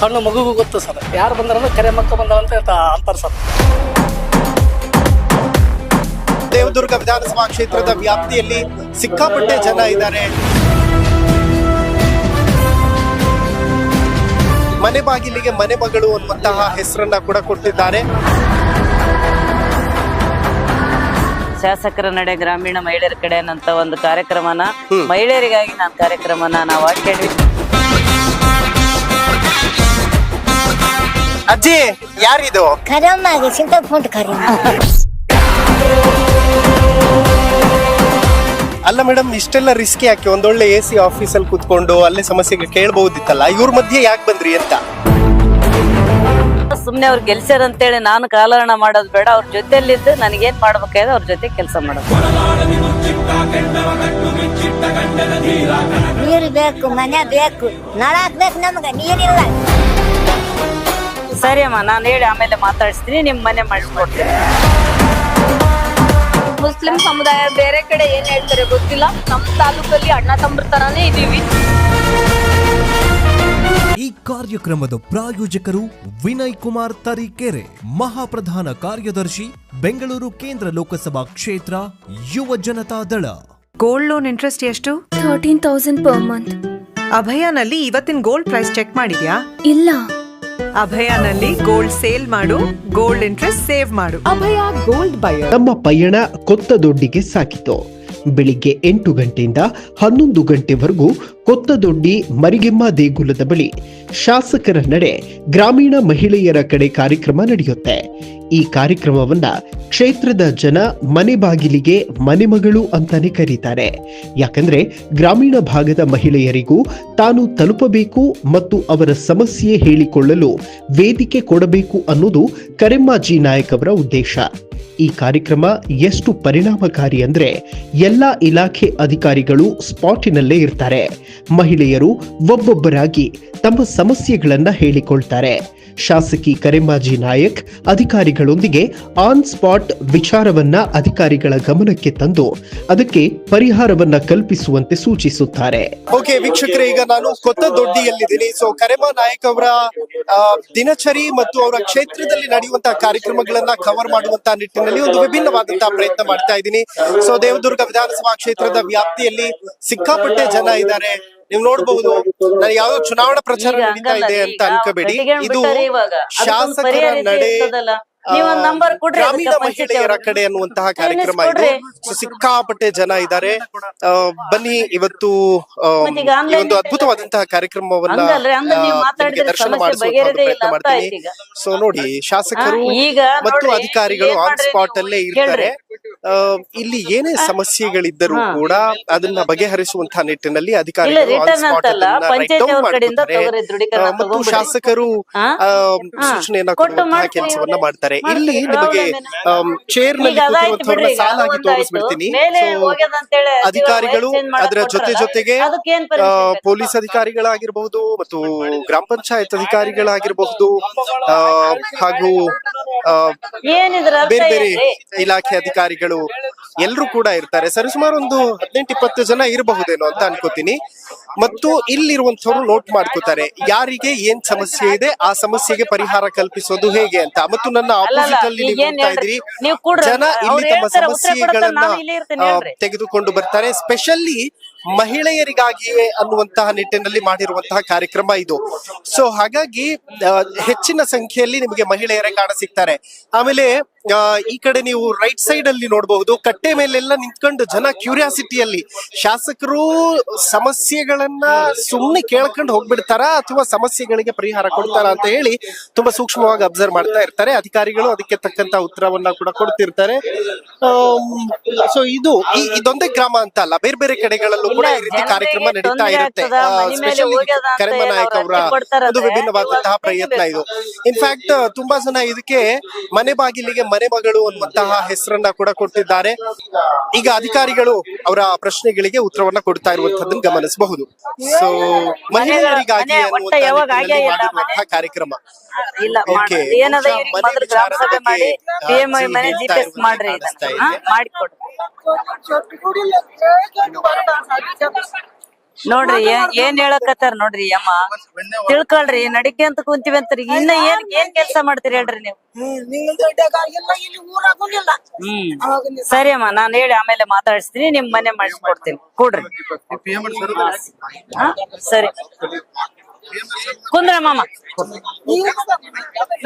ಸಣ್ಣ ಮಗುಗೂ ಗೊತ್ತು ಸರ್. ಯಾರು ಬಂದ್ರೆ ಕರೆ ಮಕ್ಕ ಬಂದವಂತ ಅಂತಾರೆ ಸರ್. ದೇವದುರ್ಗ ವಿಧಾನಸಭಾ ಕ್ಷೇತ್ರದ ವ್ಯಾಪ್ತಿಯಲ್ಲಿ ಸಿಕ್ಕಾಪಟ್ಟೆ ಜನ ಇದ್ದಾರೆ. ಮನೆ ಬಾಗಿಲಿಗೆ ಮನೆ ಮಗಳು ಅನ್ನುವಂತಹ ಹೆಸರನ್ನ ಕೂಡ ಕೊಟ್ಟಿದ್ದಾರೆ. ಶಾಸಕರ ನಡೆ ಗ್ರಾಮೀಣ ಮಹಿಳೆಯರ ಕಡೆ ಅನ್ನಂತ ಒಂದು ಕಾರ್ಯಕ್ರಮನ ಮಹಿಳೆಯರಿಗಾಗಿ ನಾನು ಕಾರ್ಯಕ್ರಮನ ನಾವು ಹಾಕಿದ್ವಿ ಅಜ್ಜಿ ಯಾರಿದು? ಕರಮ್ಮಗೆ ಸಿಂತಪುಂಟ್ ಕರಿ ಅಲ್ಲ ಮೇಡಮ್ ಇಷ್ಟೆಲ್ಲ ರಿಸ್ಕ್ ಯಾಕೆ? ಒಂದೊಳ್ಳೆ ಎ ಸಿ ಆಫೀಸಲ್ಲಿ ಕೂತ್ಕೊಂಡು ಅಲ್ಲೇ ಸಮಸ್ಯೆಗಳು ಕೇಳಬಹುದಿತ್ತಲ್ಲ ಇವ್ರ ಮಧ್ಯೆ ಯಾಕೆ ಬಂದ್ರಿ ಅಂತ? ಸುಮ್ನೆ ಅವ್ರು ಗೆಲ್ಸ್ಯಾರ ಅಂತೇಳಿ ನಾನು ಕಾಲಹರಣ ಮಾಡೋದು ಬೇಡ ಅವ್ರ ನನಗೆ ನನಗೇನ್ ಮಾಡ್ಬೇಕಾಯ್ತು ಅವ್ರ ಜೊತೆ ಕೆಲಸ ಮಾಡೋದು. ನೀರು ಬೇಕು ಮನೆ ಬೇಕು ನಳ ಬೇಕು ನಮ್ಗೆ ನೀರಿಲ್ಲ. ಸರಿ ಅಮ್ಮ ನಾನು ಹೇಳಿ ಆಮೇಲೆ ಮಾತಾಡಿಸ್ತೀನಿ ನಿಮ್ಮ ಮನೆ ಮಾಡಿಸ್ಕೊಡ್ತೀನಿ. ಮುಸ್ಲಿಂ ಸಮುದಾಯ ಬೇರೆ ಕಡೆ ಏನ್ ಹೇಳ್ತಾರೆ ಗೊತ್ತಿಲ್ಲ? ನಮ್ಮ ತಾಲೂಕಲ್ಲಿ ಅಣ್ಣ ತಮ್ಮರ ತರಾನೇ ಇದೀವಿ. ಈ ಕಾರ್ಯಕ್ರಮದ ಪ್ರಾಯೋಜಕರು ವಿನಯ್ ಕುಮಾರ್ ತರೀಕೆರೆ ಮಹಾಪ್ರಧಾನ ಕಾರ್ಯದರ್ಶಿ ಬೆಂಗಳೂರು ಕೇಂದ್ರ ಲೋಕಸಭಾ ಕ್ಷೇತ್ರ Yuva Janata Dal. Gold loan interest ಎಷ್ಟು? ಥರ್ಟೀನ್ ತೌಸಂಡ್ ಪರ್ ಮಂತ್ ಅಭಯನಲ್ಲಿ ಇವತ್ತಿನ ಗೋಲ್ಡ್ ಪ್ರೈಸ್ ಚೆಕ್ ಮಾಡಿದ್ಯಾ? ಇಲ್ಲ. ಅಭಯನಲ್ಲಿ ಗೋಲ್ಡ್ ಸೇಲ್ ಮಾಡು ಗೋಲ್ಡ್ ಇಂಟ್ರೆಸ್ಟ್ ಸೇವ್ ಮಾಡು. ಅಭಯ ಗೋಲ್ಡ್ ಬಯರ್ ನಮ್ಮ ಪಯಣ ಕೊತ್ತದೊಡ್ಡಿಗೆ ಸಾಗಿತು ಬೆಳಿಗ್ಗೆ ಎಂಟು ಗಂಟೆಯಿಂದ ಹನ್ನೊಂದು ಗಂಟೆವರೆಗೂ ಕೊತ್ತದೊಡ್ಡಿ ಮರಿಗೆಮ್ಮ ದೇಗುಲದ ಬಳಿ ಶಾಸಕರ ನಡೆ ಗ್ರಾಮೀಣ ಮಹಿಳೆಯರ ಕಡೆ ಕಾರ್ಯಕ್ರಮ ನಡೆಯುತ್ತೆ. ಈ ಕಾರ್ಯಕ್ರಮವನ್ನ ಕ್ಷೇತ್ರದ ಜನ ಮನೆ ಬಾಗಿಲಿಗೆ ಮನೆಮಗಳು ಅಂತಾನೆ ಕರೀತಾರೆ. ಯಾಕಂದ್ರೆ ಗ್ರಾಮೀಣ ಭಾಗದ ಮಹಿಳೆಯರಿಗೂ ತಾನು ತಲುಪಬೇಕು ಮತ್ತು ಅವರ ಸಮಸ್ಯೆ ಹೇಳಿಕೊಳ್ಳಲು ವೇದಿಕೆ ಕೊಡಬೇಕು ಅನ್ನೋದು ಕರೆಮ್ಮಾಜಿ ನಾಯಕ್ ಅವರ ಉದ್ದೇಶ. ಈ ಕಾರ್ಯಕ್ರಮ ಎಷ್ಟು ಪರಿಣಾಮಕಾರಿ ಅಂದ್ರೆ ಎಲ್ಲಾ ಇಲಾಖೆ ಅಧಿಕಾರಿಗಳು ಸ್ಪಾಟಿನಲ್ಲೇ ಇರ್ತಾರೆ. ಮಹಿಳೆಯರು ಒಬ್ಬೊಬ್ಬರಾಗಿ ತಮ್ಮ ಸಮಸ್ಯೆಗಳನ್ನ ಹೇಳಿಕೊಳ್ತಾರೆ. ಶಾಸಕಿ ಕರೆಮಾಜಿ ನಾಯಕ್ ಅಧಿಕಾರಿಗಳೊಂದಿಗೆ ಆನ್ ಸ್ಪಾಟ್ ವಿಚಾರವನ್ನ ಅಧಿಕಾರಿಗಳ ಗಮನಕ್ಕೆ ತಂದು ಅದಕ್ಕೆ ಪರಿಹಾರವನ್ನ ಕಲ್ಪಿಸುವಂತೆ ಸೂಚಿಸುತ್ತಾರೆ. ಓಕೆ, ವೀಕ್ಷಕರೇ, ಈಗ ನಾನು ಕೊತ್ತ ದೊಡ್ಡಿಯಲ್ಲಿದ್ದೀನಿ. ಸೊ ಕರೆಮಾ ನಾಯಕ್ ಅವರ ದಿನಚರಿ ಮತ್ತು ಅವರ ಕ್ಷೇತ್ರದಲ್ಲಿ ನಡೆಯುವಂತಹ ಕಾರ್ಯಕ್ರಮಗಳನ್ನ ಕವರ್ ಮಾಡುವಂತಹ ನಿಟ್ಟಿನಲ್ಲಿ ಒಂದು ವಿಭಿನ್ನವಾದಂತಹ ಪ್ರಯತ್ನ ಮಾಡ್ತಾ ಇದ್ದೀನಿ. ಸೊ ದೇವದುರ್ಗ ವಿಧಾನಸಭಾ ಕ್ಷೇತ್ರದ ವ್ಯಾಪ್ತಿಯಲ್ಲಿ ಸಿಕ್ಕಾಪಟ್ಟೆ ಜನ ಇದ್ದಾರೆ. ನೀವು ನೋಡಬಹುದು ನಾನು ಯಾವ ಚುನಾವಣಾ ಪ್ರಚಾರ ನಡೀತಾ ಇದೆ ಅಂತ ಅನ್ಕೋಬೇಡಿ. ಇದು ಶಾಸಕರ ನಡೆ ನೀವೊಂದ್ number ಕೊಡ್ರಿ ಗ್ರಾಮೀಣ ಮಹಿಳೆಯರ ಕಡೆ ಅನ್ನುವಂತಹ ಕಾರ್ಯಕ್ರಮ ಇದು. ಸೊ ಸಿಕ್ಕಾಪಟ್ಟೆ ಜನ ಇದ್ದಾರೆ. ಬನ್ನಿ ಇವತ್ತು ಈ ಒಂದು ಅದ್ಭುತವಾದಂತಹ ಕಾರ್ಯಕ್ರಮವನ್ನ ದರ್ಶನ ಪ್ರಯತ್ನ ಮಾಡ್ತೀನಿ. ಈಗ. ಸೊ ನೋಡಿ ಶಾಸಕರು ಮತ್ತು ಅಧಿಕಾರಿಗಳು ಆನ್ ಸ್ಪಾಟ್ ಅಲ್ಲೇ ಇರ್ತಾರೆ. ಇಲ್ಲಿ ಏನೇ ಸಮಸ್ಯೆಗಳಿದ್ದರೂ ಕೂಡ ಅದನ್ನ ಬಗೆಹರಿಸುವಂತಹ ನಿಟ್ಟಿನಲ್ಲಿ ಅಧಿಕಾರಿಗಳು ಮತ್ತು ಶಾಸಕರು ಸೂಚನೆಯನ್ನ ಕೊಡುವಂತಹ ಕೆಲಸವನ್ನ ಮಾಡ್ತಾರೆ. ಮಾಡ್ತೀವಿ. ಇಲ್ಲಿ ನಿಮಗೆ ಚೇರ್ನಲ್ಲಿ ಸಾಲಾಗಿ ತೋರಿಸ್ಬಿಡ್ತೀನಿ. ಅಧಿಕಾರಿಗಳು ಅದರ ಜೊತೆ ಜೊತೆಗೆ? ಪೊಲೀಸ್ ಅಧಿಕಾರಿಗಳಾಗಿರಬಹುದು ಮತ್ತು ಗ್ರಾಮ ಪಂಚಾಯತ್ ಅಧಿಕಾರಿಗಳಾಗಿರಬಹುದು ಹಾಗೂ ಬೇರೆ ಬೇರೆ ಇಲಾಖೆ ಅಧಿಕಾರಿಗಳು ಎಲ್ಲರೂ ಕೂಡ ಇರ್ತಾರೆ. ಸರಿಸುಮಾರು ಒಂದು ಹದಿನೆಂಟು ಇಪ್ಪತ್ತು ಜನ ಇರಬಹುದೇನೋ ಅಂತ ಅನ್ಕೋತೀನಿ. ಮತ್ತು ಇಲ್ಲಿರುವಂತವ್ರು ನೋಟ್ ಮಾಡ್ಕೋತಾರೆ ಯಾರಿಗೆ ಏನ್ ಸಮಸ್ಯೆ ಇದೆ ಆ ಸಮಸ್ಯೆಗೆ ಪರಿಹಾರ ಕಲ್ಪಿಸೋದು ಹೇಗೆ ಅಂತ. ಮತ್ತು ನನ್ನ ಆಪೋಸಿಟ್ ಅಲ್ಲಿ ನೀವು ಇದ್ರಿ. ಜನ ಇಲ್ಲಿ ತಮ್ಮ ಸಮಸ್ಯೆಗಳನ್ನ. ತೆಗೆದುಕೊಂಡು ಬರ್ತಾರೆ. ಸ್ಪೆಷಲ್ಲಿ ಮಹಿಳೆಯರಿಗಾಗಿಯೇ ಅನ್ನುವಂತಹ ನಿಟ್ಟಿನಲ್ಲಿ ಮಾಡಿರುವಂತಹ ಕಾರ್ಯಕ್ರಮ ಇದು. ಸೊ ಹಾಗಾಗಿ ಹೆಚ್ಚಿನ ಸಂಖ್ಯೆಯಲ್ಲಿ ನಿಮಗೆ ಮಹಿಳೆಯರೇ ಕಾಣ ಸಿಗ್ತಾರೆ. ಆಮೇಲೆ ಈ ಕಡೆ ನೀವು ರೈಟ್ ಸೈಡ್ ಅಲ್ಲಿ ನೋಡಬಹುದು. ಕಟ್ಟೆ ಮೇಲೆಲ್ಲ ನಿಂತ್ಕೊಂಡು ಜನ ಕ್ಯೂರಿಯಾಸಿಟಿಯಲ್ಲಿ ಶಾಸಕರು ಸಮಸ್ಯೆಗಳನ್ನ ಸುಮ್ಮನೆ ಕೇಳ್ಕೊಂಡು ಹೋಗ್ಬಿಡ್ತಾರ ಅಥವಾ ಸಮಸ್ಯೆಗಳಿಗೆ ಪರಿಹಾರ ಕೊಡ್ತಾರ ಅಂತ ಹೇಳಿ ತುಂಬಾ ಸೂಕ್ಷ್ಮವಾಗಿ ಅಬ್ಸರ್ವ್ ಮಾಡ್ತಾ ಇರ್ತಾರೆ. ಅಧಿಕಾರಿಗಳು ಅದಕ್ಕೆ ತಕ್ಕಂತ ಉತ್ತರವನ್ನ ಕೂಡ ಕೊಡ್ತಿರ್ತಾರೆ. ಸೊ ಇದು ಇದೊಂದೇ ಗ್ರಾಮ ಅಂತ ಅಲ್ಲ. ಬೇರೆ ಬೇರೆ ಕಡೆಗಳಲ್ಲೂ ಕೂಡ ಈ ರೀತಿ ಕಾರ್ಯಕ್ರಮ ನಡೀತಾ ಇರುತ್ತೆ. ಕರೆಮ್ಮ ಸ್ಪೆಷಲಿ ನಾಯಕ್ ಅವರ ಒಂದು ವಿಭಿನ್ನವಾದಂತಹ ಪ್ರಯತ್ನ ಇದು. ಇನ್ಫ್ಯಾಕ್ಟ್ ತುಂಬಾ ಜನ ಇದಕ್ಕೆ ಮನೆ ಬಾಗಿಲಿಗೆ ಮನೆ ಮಗಳು ಅನ್ನುವಂತಹ ಹೆಸರನ್ನ ಕೂಡ ಕೊಟ್ಟಿದ್ದಾರೆ. ಈಗ ಅಧಿಕಾರಿಗಳು ಅವರ ಪ್ರಶ್ನೆಗಳಿಗೆ ಉತ್ತರವನ್ನ ಕೊಡ್ತಾ ಇರುವಂತದ್ದನ್ನು ಗಮನಿಸಬಹುದು. ಸೊ ಮಹಿಳೆಯರಿಗಾಗಿ ಅನ್ನುವಂತಹ ಕಾರ್ಯಕ್ರಮ. ಇಲ್ಲ ಮನೆ ವಿಚಾರದ ಬಗ್ಗೆ, ಪಿ ಎಂ ಐ ಆ, ಮನೆ ಹೇಳ್ತಾ ಜಿ ಪಿ ಎಸ್ ಇರುವಂತ ಮಾಡ್ರಿ ಕಾಣಿಸ್ತಾ ಇದನ್ನ. ಹಾ, ಇದೆ. ಮಾಡಿಕೊಡ್ರಿ ನೋಡ್ರಿ ಏನ್ ಏನ್ ಹೇಳಕತ್ತಾರ ನೋಡ್ರಿ ಅಮ್ಮ ತಿಳ್ಕೊಳ್ರಿ ನಡಿಕೆ ಅಂತ ಕುಂತೀವಿ ಅಂತಾರಿ ಇನ್ನ ಏನ್ ಏನ್ ಕೆಲ್ಸ ಮಾಡ್ತೀರಿ ಹೇಳ್ರಿ ನೀವು ಹ್ಮ್ ಸರಿ ಅಮ್ಮ ನಾನ್ ಹೇಳಿ ಆಮೇಲೆ ಮಾತಾಡಿಸ್ತೀನಿ ನಿಮ್ ಮನೆ ಮಾಡಿಸ್ಕೊಡ್ತೀನಿ ಕೂಡ್ರಿ ಹಾ? ಸರಿ ಕುಂದ್ರ ಮಾಮ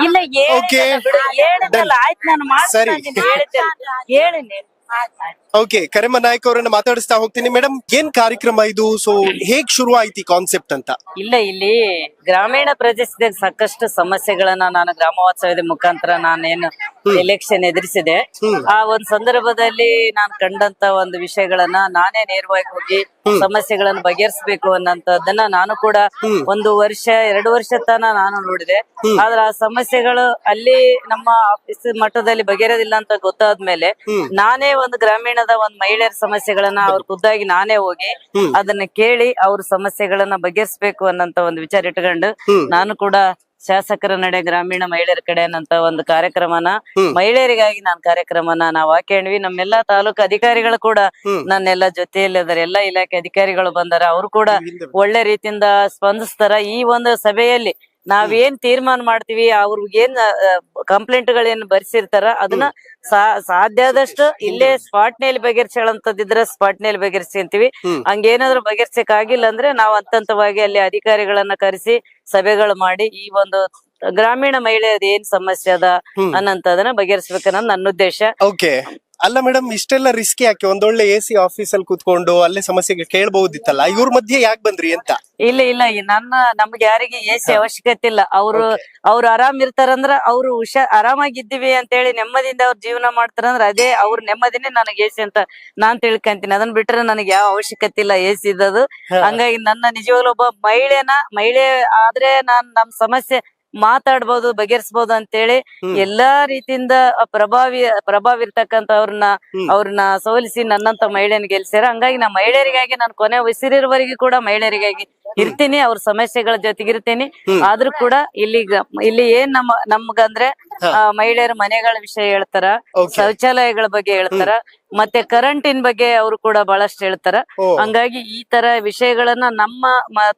ಇಲ್ಲ Okay. ಹೇಳಿದ್ದಲ್ಲ ಆಯ್ತು ನಾನು ಸರಿ. ಮಾಡ್ತೀನಿ ಹೇಳಿದ್ದಲ್ಲ ಹೇಳಿನಿ ಓಕೆ ಕರೆಮ್ಮ ನಾಯಕ್ ಅವರನ್ನ ಮಾತಾಡಿಸ್ತಾ ಹೋಗ್ತೀನಿ. ಮೇಡಮ್ ಏನ್ ಕಾರ್ಯಕ್ರಮ ಇದು? ಸೊ ಹೇಗ್ ಶುರು ಆಯ್ತು ಕಾನ್ಸೆಪ್ಟ್ ಅಂತ? ಇಲ್ಲ, ಇಲ್ಲಿ ಗ್ರಾಮೀಣ ಪ್ರದೇಶದಾಗ ಸಾಕಷ್ಟು ಸಮಸ್ಯೆಗಳನ್ನ ನಾನು ಗ್ರಾಮ ವಾಸ್ತವ್ಯದ ಮುಖಾಂತರ ನಾನೇನು ಎಲೆಕ್ಷನ್ ಎದುರಿಸಿದೆ. ಆ ಒಂದ್ ಸಂದರ್ಭದಲ್ಲಿ ನಾನು ಕಂಡಂತ ಒಂದು ವಿಷಯಗಳನ್ನ ನಾನೇ ನೇರವಾಗಿ ಹೋಗಿ ಸಮಸ್ಯೆಗಳನ್ನು ಬಗೆಹರಿಸಬೇಕು ಅನ್ನಂತದನ್ನ ನಾನು ಕೂಡ ಒಂದು ವರ್ಷ ಎರಡು ವರ್ಷ ತನ ನಾನು ನೋಡಿದೆ. ಆದ್ರೆ ಆ ಸಮಸ್ಯೆಗಳು ಅಲ್ಲಿ ನಮ್ಮ ಆಫೀಸ್ ಮಟ್ಟದಲ್ಲಿ ಬಗೆಹರಿದಿಲ್ಲ ಅಂತ ಗೊತ್ತಾದ್ಮೇಲೆ ನಾನೇ ಒಂದು ಗ್ರಾಮೀಣದ ಒಂದು ಮಹಿಳೆಯರ ಸಮಸ್ಯೆಗಳನ್ನ ಅವ್ರ ಖುದ್ದಾಗಿ ನಾನೇ ಹೋಗಿ ಅದನ್ನ ಕೇಳಿ ಅವ್ರ ಸಮಸ್ಯೆಗಳನ್ನ ಬಗೆಹರಿಸಬೇಕು ಅನ್ನಂತ ಒಂದು ವಿಚಾರ ಇಟ್ಕೊಂಡು. ನಾನು ಕೂಡ ಶಾಸಕರ ನಡೆ ಗ್ರಾಮೀಣ ಮಹಿಳೆಯರ ಕಡೆ ಅನ್ನಂತ ಒಂದು ಕಾರ್ಯಕ್ರಮನ ಮಹಿಳೆಯರಿಗಾಗಿ ನಾನ್ ಕಾರ್ಯಕ್ರಮನ ನಾವ್ ಹಾಕೊಂಡ್ವಿ ನಮ್ಮೆಲ್ಲಾ ತಾಲೂಕು ಅಧಿಕಾರಿಗಳು ಕೂಡ ನನ್ನೆಲ್ಲ ಜೊತೆಯಲ್ಲಿ ಇದ್ದಾರೆ ಎಲ್ಲಾ ಇಲಾಖೆ ಅಧಿಕಾರಿಗಳು ಬಂದಾರ. ಅವ್ರು ಕೂಡ ಒಳ್ಳೆ ರೀತಿಯಿಂದ ಸ್ಪಂದಿಸ್ತಾರ. ಈ ಒಂದು ಸಭೆಯಲ್ಲಿ ನಾವೇನ್ ತೀರ್ಮಾನ ಮಾಡ್ತೀವಿ ಅವ್ರಿಗೇನ್ ಕಂಪ್ಲೇಂಟ್ ಗಳೇನ್ ಬರ್ಸಿರ್ತಾರ ಅದನ್ನ ಸಾಧ್ಯ ಆದಷ್ಟು ಇಲ್ಲೇ ಸ್ಪಾಟ್ನಲ್ಲಿ ಬಗೆಹರಿಸೋಂತದಿದ್ರೆ ಸ್ಪಾಟ್ನಲ್ಲಿ ಅಂತೀವಿ ಹಂಗೇನಾದ್ರು ಬಗೆಹರ್ಸಕ್ ಆಗಿಲ್ಲ ಅಂದ್ರೆ ನಾವು ಹಂತ ಹಂತವಾಗಿ ಅಲ್ಲಿ ಅಧಿಕಾರಿಗಳನ್ನ ಕರೆಸಿ ಸಭೆಗಳು ಮಾಡಿ ಈ ಒಂದು ಗ್ರಾಮೀಣ ಮಹಿಳೆಯದ ಏನ್ ಸಮಸ್ಯೆ ಅದ ಅನ್ನಂತದನ್ನ ಬಗೆಹರಿಸ್ಬೇಕನ್ನೋದು ನನ್ನ ಉದ್ದೇಶ. ಓಕೆ. ಅಲ್ಲ ಮೇಡಮ್ ಇಷ್ಟೆಲ್ಲ ರಿಸ್ಕ್ ಯಾಕೆ? ಒಂದೊಳ್ಳೆ ಎ ಸಿ ಆಫೀಸ್ ಅಲ್ಲಿ ಕೂತ್ಕೊಂಡು ಅಲ್ಲೇ ಸಮಸ್ಯೆಗೆ ಕೇಳಬಹುದಿತ್ತಲ್ಲ? ಇವ್ರ ಮಧ್ಯೆ ಯಾಕೆ ಬಂದ್ರಿ ಅಂತ? ಇಲ್ಲ ಇಲ್ಲ ಈ ನನ್ನ ನಮ್ಗೆ ಯಾರಿಗೆ ಎಸಿ ಅವಶ್ಯಕತೆ ಇಲ್ಲ. ಅವ್ರು ಅವ್ರು ಆರಾಮ್ ಇರ್ತಾರಂದ್ರ ಅವ್ರು ಹುಷಾರ್ ಆರಾಮಾಗಿದ್ದೀವಿ ಅಂತ ಹೇಳಿ ನೆಮ್ಮದಿಯಿಂದ ಅವ್ರ ಜೀವನ ಮಾಡ್ತಾರಂದ್ರ ಅದೇ ಅವ್ರ ನೆಮ್ಮದಿನೇ ನನಗೆ ಎಸಿ ಅಂತ ನಾನ್ ತಿಳ್ಕೊಂತೀನಿ. ಅದನ್ನ ಬಿಟ್ರೆ ನನಗೆ ಯಾವ ಅವಶ್ಯಕತೆ ಇಲ್ಲ ಎಸಿ ಇದ್ದದು ಹಂಗಾಗಿ ನನ್ನ ನಿಜವಾಗ್ಲೂ ಒಬ್ಬ ಮಹಿಳೆನ ಮಹಿಳೆ ಆದ್ರೆ ನಾನ್ ನಮ್ ಸಮಸ್ಯೆ ಮಾತಾಡ್ಬೋದು ಬಗೆಹರಿಸಬಹುದು ಅಂತೇಳಿ ಎಲ್ಲಾ ರೀತಿಯಿಂದ ಪ್ರಭಾವಿ ಪ್ರಭಾವ ಇರ್ತಕ್ಕಂತ ಅವ್ರನ್ನ ಸೋಲಿಸಿ ನನ್ನಂತ ಮಹಿಳೆಯನ್ ಗೆಲ್ಸ್ಯಾರ. ಹಂಗಾಗಿ ನಾ ಮಹಿಳೆಯರಿಗಾಗಿ ನಾನು ಕೊನೆ ಉಸಿರಿರುವವರೆಗೂ ಕೂಡ ಮಹಿಳೆಯರಿಗಾಗಿ ಇರ್ತೀನಿ ಅವ್ರ ಸಮಸ್ಯೆಗಳ ಜೊತೆಗಿರ್ತೀನಿ. ಆದ್ರೂ ಕೂಡ ಇಲ್ಲಿ ಇಲ್ಲಿ ಏನ್ ನಮ್ಮ ನಮ್ಗಂದ್ರೆ ಮಹಿಳೆಯರ ಮನೆಗಳ ವಿಷಯ ಹೇಳ್ತಾರ ಶೌಚಾಲಯಗಳ ಬಗ್ಗೆ ಹೇಳ್ತಾರ ಮತ್ತೆ ಕರೆಂಟಿನ ಬಗ್ಗೆ ಅವರು ಕೂಡ ಬಹಳಷ್ಟು ಹೇಳ್ತಾರ. ಹಂಗಾಗಿ ಈ ತರ ವಿಷಯಗಳನ್ನ ನಮ್ಮ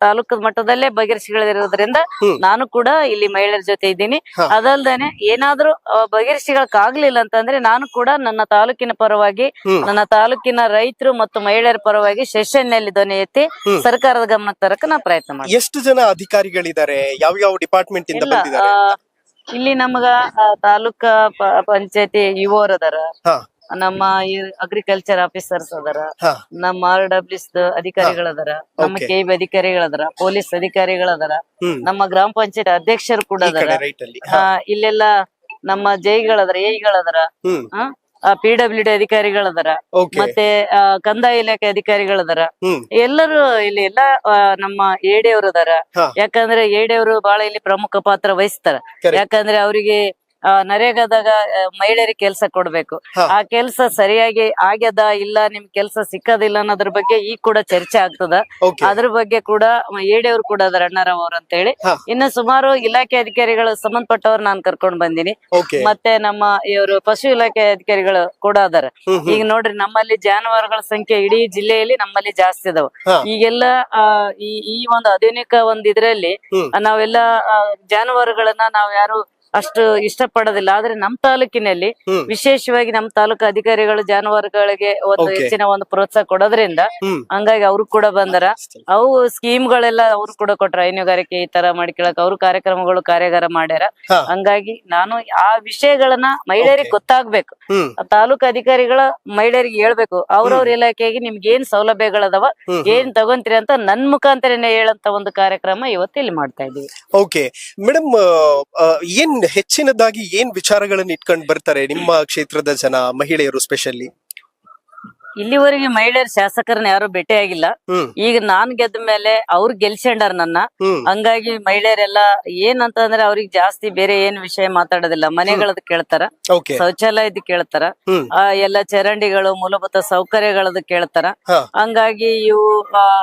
ತಾಲೂಕು ಮಟ್ಟದಲ್ಲೇ ಬಗೆಹರಿಸಿಗಳಿರೋದ್ರಿಂದ ನಾನು ಕೂಡ ಇಲ್ಲಿ ಮಹಿಳೆಯರ ಜೊತೆ ಇದ್ದೀನಿ. ಅದಲ್ದೇನೆ ಏನಾದ್ರೂ ಬಗೆಹರಿಸಿಗಳಕ್ಕಾಗ್ಲಿಲ್ಲ ಅಂತಂದ್ರೆ ನಾನು ಕೂಡ ನನ್ನ ತಾಲೂಕಿನ ಪರವಾಗಿ ನನ್ನ ತಾಲೂಕಿನ ರೈತರು ಮತ್ತು ಮಹಿಳೆಯರ ಪರವಾಗಿ ಸೆಷನ್ನಲ್ಲಿ ಧ್ವನಿ ಎತ್ತಿ ಸರ್ಕಾರದ ಗಮನಕ್ಕೆ ತರಕ ನಾ ಪ್ರಯತ್ನ ಮಾಡ್ತೀನಿ. ಎಷ್ಟು ಜನ ಅಧಿಕಾರಿಗಳಿದ್ದಾರೆ? ಯಾವ ಯಾವ ಡಿಪಾರ್ಟ್ಮೆಂಟ್ ಇಂದ ಇಲ್ಲ ನಮಗ ತಾಲೂಕ ಪಂಚಾಯತಿ ಯುವರ್ ಅದಾರ. ನಮ್ಮ ಅಗ್ರಿಕಲ್ಚರ್ ಆಫೀಸರ್ಸ್ ಅದಾರ. ನಮ್ಮ ಆರ್ ಡಬ್ಲ್ಯೂಸ್ ಅಧಿಕಾರಿಗಳದಾರ. ನಮ್ಮ ಕೆಇಬಿ ಅಧಿಕಾರಿಗಳದಾರ ಪೊಲೀಸ್ ಅಧಿಕಾರಿಗಳದಾರ. ನಮ್ಮ ಗ್ರಾಮ ಪಂಚಾಯತ್ ಅಧ್ಯಕ್ಷರು ಕೂಡ ಅದಾರ. ಇಲ್ಲೆಲ್ಲ ನಮ್ಮ ಜೈಗಳದಾರ ಹ್ಮ್. ಪಿ ಡಬ್ಲ್ಯೂ ಡಿ ಅಧಿಕಾರಿಗಳದಾರ ಮತ್ತೆ ಕಂದಾಯ ಇಲಾಖೆ ಅಧಿಕಾರಿಗಳದಾರ ಎಲ್ಲರು ಇಲ್ಲಿ ಎಲ್ಲ ನಮ್ಮ ಏಡಿಯವರು ಅದಾರ ಹಾ. ಯಾಕಂದ್ರೆ ಅವರು ಬಹಳ ಇಲ್ಲಿ ಪ್ರಮುಖ ಪಾತ್ರ ವಹಿಸ್ತಾರ. ಯಾಕಂದ್ರೆ ಅವರಿಗೆ ನರೇಗಾದಾಗ ಮಹಿಳೆಯರಿಗೆ ಕೆಲಸ ಕೊಡ್ಬೇಕು. ಆ ಕೆಲಸ ಸರಿಯಾಗಿ ಆಗ್ಯದ ಇಲ್ಲ ನಿಮ್ ಕೆಲಸ ಸಿಕ್ಕದಿಲ್ಲ ಅನ್ನೋದ್ರ ಬಗ್ಗೆ ಈಗ ಕೂಡ ಚರ್ಚೆ ಆಗ್ತದ. ಅದ್ರ ಬಗ್ಗೆ ಕೂಡ ಏಡಿಯವರು ಕೂಡ ಅದಾರ ಅಣ್ಣಾರಾವ್ ಅವ್ರು ಅಂತ ಹೇಳಿ. ಇನ್ನು ಸುಮಾರು ಇಲಾಖೆ ಅಧಿಕಾರಿಗಳು ಸಂಬಂಧಪಟ್ಟವ್ರು ನಾನ್ ಕರ್ಕೊಂಡ್ ಬಂದಿನಿ. ಮತ್ತೆ ನಮ್ಮ ಇವರು ಪಶು ಇಲಾಖೆ ಅಧಿಕಾರಿಗಳು ಕೂಡ ಅದಾರ. ಈಗ ನೋಡ್ರಿ ನಮ್ಮಲ್ಲಿ ಜಾನುವಾರುಗಳ ಸಂಖ್ಯೆ ಇಡೀ ಜಿಲ್ಲೆಯಲ್ಲಿ ನಮ್ಮಲ್ಲಿ ಜಾಸ್ತಿ ಅದಾವ. ಈಗೆಲ್ಲ ಈ ಈ ಒಂದು ಆಧುನಿಕ ಒಂದ್ ಇದ್ರಲ್ಲಿ. ನಾವೆಲ್ಲ ಜಾನುವಾರುಗಳನ್ನ ನಾವ್ ಯಾರು ಅಷ್ಟು ಇಷ್ಟಪಡೋದಿಲ್ಲ. ಆದ್ರೆ ನಮ್ ತಾಲೂಕಿನಲ್ಲಿ ವಿಶೇಷವಾಗಿ ನಮ್ ತಾಲೂಕು ಅಧಿಕಾರಿಗಳು ಜಾನುವಾರುಗಳಿಗೆ ಒಂದು ಹೆಚ್ಚಿನ ಒಂದು ಪ್ರೋತ್ಸಾಹ ಕೊಡೋದ್ರಿಂದ ಹಂಗಾಗಿ ಅವ್ರು ಕೂಡ ಬಂದರ. ಅವು ಸ್ಕೀಮ್ ಗಳೆಲ್ಲ ಅವ್ರು ಕೂಡ ಕೊಟ್ರ. ಹೈನುಗಾರಿಕೆ ಈ ತರ ಮಾಡ್ಕೊಳಕ್ ಅವ್ರು ಕಾರ್ಯಕ್ರಮಗಳು ಕಾರ್ಯಾಗಾರ ಮಾಡ್ಯಾರ. ಹಂಗಾಗಿ ನಾನು ಆ ವಿಷಯಗಳನ್ನ ಮಹಿಳೆಯರಿಗೆ. ಗೊತ್ತಾಗ್ಬೇಕು. ತಾಲೂಕು ಅಧಿಕಾರಿಗಳ ಮಹಿಳೆಯರಿಗೆ ಹೇಳ್ಬೇಕು. ಅವ್ರವ್ರ ಇಲಾಖೆಗೆ ನಿಮ್ಗೆ ಏನ್ ಸೌಲಭ್ಯಗಳದಾವ ಏನ್ ತಗೊಂತೀರಿ ಅಂತ ನನ್ ಮುಖಾಂತರನೇ ಹೇಳಂತ ಒಂದು ಕಾರ್ಯಕ್ರಮ ಇವತ್ತು ಇಲ್ಲಿ ಮಾಡ್ತಾ ಇದೀವಿ ಓಕೆ ಮೇಡಮ್ ಏನ್ ಹೆಚ್ಚಿನದಾಗಿ ಏನ್ ವಿಚಾರಗಳನ್ನ ಇಟ್ಕೊಂಡ್ ಬರ್ತಾರೆ ನಿಮ್ಮ ಕ್ಷೇತ್ರದ ಜನ ಮಹಿಳೆಯರು ಸ್ಪೆಷಲಿ ಇಲ್ಲಿವರೆಗೆ ಮಹಿಳೆಯರ ಶಾಸಕರನ್ನ ಯಾರು ಭೇಟಿಯಾಗಿಲ್ಲ ಆಗಿಲ್ಲ. ಈಗ ನಾನ್ ಗೆದ್ದ ಮೇಲೆ ಅವ್ರು ಗೆಲ್ಸ್ಕೊಂಡಾರ ನನ್ನ. ಹಂಗಾಗಿ ಮಹಿಳೆಯರೆಲ್ಲ ಏನಂತಂದ್ರೆ ಅವ್ರಿಗೆ ಜಾಸ್ತಿ ಬೇರೆ ಏನ್ ವಿಷಯ ಮಾತಾಡೋದಿಲ್ಲ. ಮನೆಗಳದ್ ಕೇಳ್ತಾರ. ಶೌಚಾಲಯ ಶೌಚಾಲಯದ ಕೇಳ್ತಾರ. ಆ ಎಲ್ಲ ಚರಂಡಿಗಳು ಮೂಲಭೂತ ಸೌಕರ್ಯಗಳದ್ ಕೇಳ್ತಾರ. ಹಂಗಾಗಿ ಇವು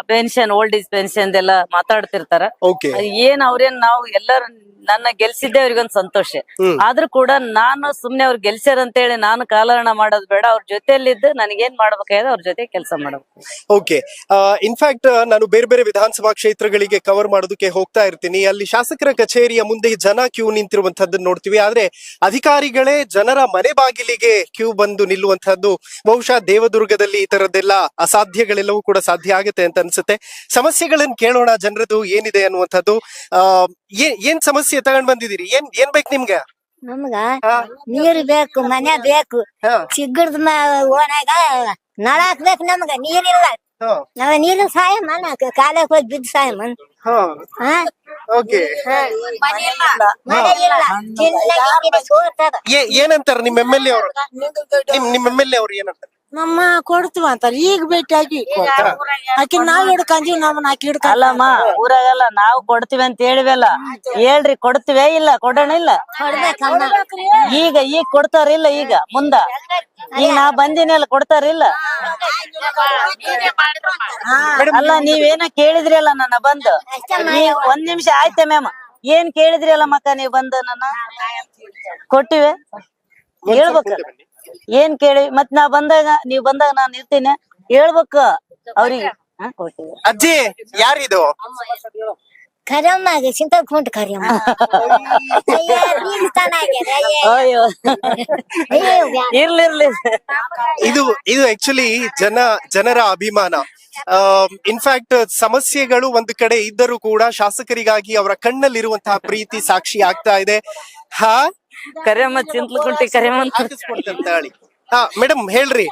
ಪೆನ್ಷನ್ ಓಲ್ಡ್ ಏಜ್ ಪೆನ್ಷನ್ ಎಲ್ಲ ಮಾತಾಡ್ತಿರ್ತಾರ. ಏನ್ ಅವ್ರೇನ್ ನಾವು ಎಲ್ಲರ ನನ್ನ ಗೆಲ್ಸಿದ್ದೆ ಅವ್ರಿಗೊಂದ್ ಸಂತೋಷ. ಆದ್ರೂ ಕೂಡ ನಾನು ಸುಮ್ನೆ ಅವ್ರು ಗೆಲ್ಸ್ಯಾರ ಅಂತ ಹೇಳಿ ನಾನು ಕಾಲಹರಣ ಮಾಡೋದ್ ಬೇಡ. ಅವ್ರ ಜೊತೆಯಲ್ಲಿದ್ದು ನನಗೇನ್ ಮಾಡ್ಬೇಕಾಗಿದೆ ಅವ್ರ ಜೊತೆ ಕೆಲಸ ಮಾಡಬೇಕು ಓಕೆ ಇನ್ಫ್ಯಾಕ್ಟ್ ನಾನು ಬೇರೆ ಬೇರೆ ವಿಧಾನಸಭಾ ಕ್ಷೇತ್ರಗಳಿಗೆ ಕವರ್ ಮಾಡೋದಕ್ಕೆ ಹೋಗ್ತಾ ಇರ್ತೀನಿ. ಅಲ್ಲಿ ಶಾಸಕರ ಕಚೇರಿಯ ಮುಂದೆ ಜನ ಕ್ಯೂ ನಿಂತಿರುವಂತಹದ್ದನ್ನು ನೋಡ್ತೀವಿ. ಆದ್ರೆ ಅಧಿಕಾರಿಗಳೇ ಜನರ ಮನೆ ಬಾಗಿಲಿಗೆ ಕ್ಯೂ ಬಂದು ನಿಲ್ಲುವಂತಹದ್ದು ಬಹುಶಃ ದೇವದುರ್ಗದಲ್ಲಿ ಈ ತರದ್ದೆಲ್ಲ ಅಸಾಧ್ಯಗಳೆಲ್ಲವೂ ಕೂಡ ಸಾಧ್ಯ ಆಗುತ್ತೆ ಅಂತ ಅನ್ಸುತ್ತೆ. ಸಮಸ್ಯೆಗಳನ್ನ ಕೇಳೋಣ. ಜನರದು ಏನಿದೆ ಅನ್ನುವಂಥದ್ದು. ಆ, ಏನ್ ಏನ್ ಸಮಸ್ಯೆ ತಗೊಂಡ್ ಬಂದಿದ್ದೀರಿ? ಏನ್ ಏನ್ ಬೇಕು ನಿಮ್ಗೆ? ನಮ್ಗ ನೀರು ಬೇಕು ಮನೆ ಬೇಕು. ಸಿಗ್ಗಡ್ದ ಓನಾಗ ನಳ ಹಾಕ್ಬೇಕು ನಮ್ಗ ನೀರಿಲ್ಲ. ನಾವ್ ನೀರಿನ ಸಹಾಯ ಮನ ಕಾಲಕ್ಕೆ ಹೋಗಿ ಬಿದ್ದು ಸಹಾಯ ಮನ್. ಹಾ. ಓಕೆ. ಏನಂತಾರ ನಿಮ್ ಎಂ ಎಲ್ ಎ ಅವರು? ನಿಮ್ ನಿಮ್ ಎಂ ಎಲ್ ಎ ಅವ್ರು ಏನಂತಾರೆ? ನಮ್ಮ ಕೊಡ್ತೀವ ಅಂತಾರ. ಈಗ ಭೇಟಿ ಆಗಿ ಆಕಿ ನಾವ್ ಹಿಡ್ಕೊಂತೀವಿ ನಮ್ಮನ್ನ ಆಕಿ ಹಿಡ್ಕಲ್ಲಮ್ಮ ಅಲ್ಲಮ್ಮ ಊರಾಗಲ್ಲ ನಾವ್ ಕೊಡ್ತೀವಿ ಅಂತ ಹೇಳಿವಲ್ಲ. ಹೇಳ್ರಿ ಕೊಡ್ತೀವಿ ಇಲ್ಲ ಕೊಡೋಣ ಇಲ್ಲ? ಈಗ ಈಗ ಕೊಡ್ತಾರ ಇಲ್ಲ ಈಗ ಮುಂದ. ಈಗ ನಾ ಬಂದಿನಲ್ಲ ಕೊಡ್ತಾರಿಲ್ಲ ಅಲ್ಲ ನೀವೇನ ಕೇಳಿದ್ರಿ ಅಲ್ಲ ನನ್ನ ಬಂದು? ನೀವ್ ಒಂದ್ ನಿಮಿಷ ಆಯ್ತಾ ಮ್ಯಾಮ್ ಏನ್ ಕೇಳಿದ್ರಿ ಅಲ್ಲ ಮಕ್ಕ ನೀವ್ ಬಂದು ನನ್ನ? ಕೊಟ್ಟಿವೆ? ಹೇಳ್ಬೇಕ. ಏನ್ ಕೇಳಿ? ಮತ್ ನಾ ಬಂದಾಗ, ನೀವ್ ಬಂದಾಗ ನಾನ್ ಇರ್ತೀನಿ. ಹೇಳ್ಬೇಕು ಅವ್ರಿಗೆ. ಅಜ್ಜಿ, ಯಾರಿದು? ಕರಿಯಮ್ಮಗೆ ಚಿಂತ ಕುಂಟ್ ಕರಿಯಮ್ಮ. ಅಯ್ಯ, ನೀನ್ ಚೆನ್ನಾಗ್ಯಾರ, ಅಯ್ಯ. ಅಯ್ಯೋ. ಇರ್ಲಿ ಇರ್ಲಿ. ಇದು ಇದು ಆಕ್ಚುಲಿ ಜನ ಜನರ ಅಭಿಮಾನ. ಇನ್ಫ್ಯಾಕ್ಟ್ ಸಮಸ್ಯೆಗಳು ಒಂದು ಕಡೆ ಇದ್ದರೂ ಕೂಡ ಶಾಸಕರಿಗಾಗಿ ಅವರ ಕಣ್ಣಲ್ಲಿರುವಂತಹ ಪ್ರೀತಿ ಸಾಕ್ಷಿ ಆಗ್ತಾ ಇದೆ. ಹಾ? ಕರಿಯಮ್ಮ ಚಿಂತ್ಲು ಕುಂಟಿ ಕರಿಯಮ್ಮ ಅಂತ. ಹಾಕಿಸ್ಕೊಡ್ತೇನೆ ತಾಳಿ. ಹಾ ಮೇಡಮ್ ಹೇಳ್ರಿ.